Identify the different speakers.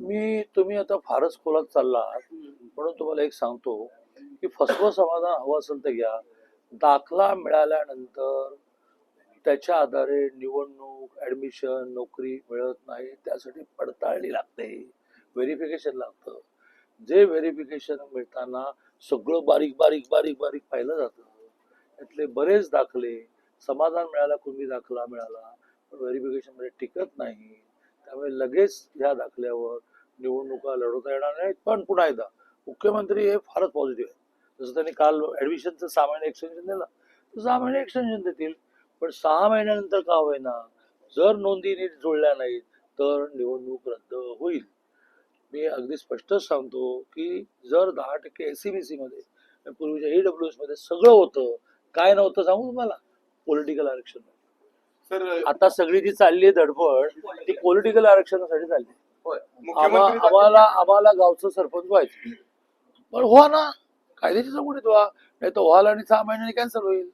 Speaker 1: मी तुम्ही आता फारच खोलात चाललात म्हणून तुम्हाला एक सांगतो की फसवं समाधान हवं असेल तर घ्या. दाखला मिळाल्यानंतर त्याच्या आधारे निवडणूक ऍडमिशन नोकरी मिळत नाही त्यासाठी पडताळणी लागते. व्हेरिफिकेशन लागतं. जे व्हेरिफिकेशन मिळताना सगळं बारीक बारीक बारीक बारीक पाहिलं जातं. त्यातले बरेच दाखले समाधान मिळाला कुणबी दाखला मिळाला पण व्हेरिफिकेशनमध्ये टिकत नाही. लगेच ह्या दाखल्यावर निवडणुका लढवता येणार नाहीत पण पुन्हा एकदा मुख्यमंत्री हे फारच पॉझिटिव्ह आहे जसं त्यांनी काल ऍडमिशनचं सहा महिने एक्सटेन्शन दिलं. तर सहा महिने एक्सटेन्शन देतील पण सहा महिन्यानंतर का होईना? जर नोंदी नीट जुळल्या नाहीत तर निवडणूक रद्द होईल. मी अगदी स्पष्टच सांगतो की जर दहा टक्के एस सी बी मध्ये पूर्वीच्या ई डब्ल्यू मध्ये सगळं होतं काय नव्हतं सांगू तुम्हाला? पॉलिटिकल आरक्षण.
Speaker 2: सर
Speaker 1: आता सगळी जी चालली आहे धडपड ती पॉलिटिकल आरक्षणासाठी चालली आहे.
Speaker 2: होय,
Speaker 1: आम्हा-
Speaker 2: मुख्यमंत्री
Speaker 1: आम्हाला आम्हाला गावचं सरपंच व्हायचं. पण व्हा ना. कायद्याची चौकटीत व्हा नाही तर व्हाल आणि सहा महिन्यांनी कॅन्सल होईल.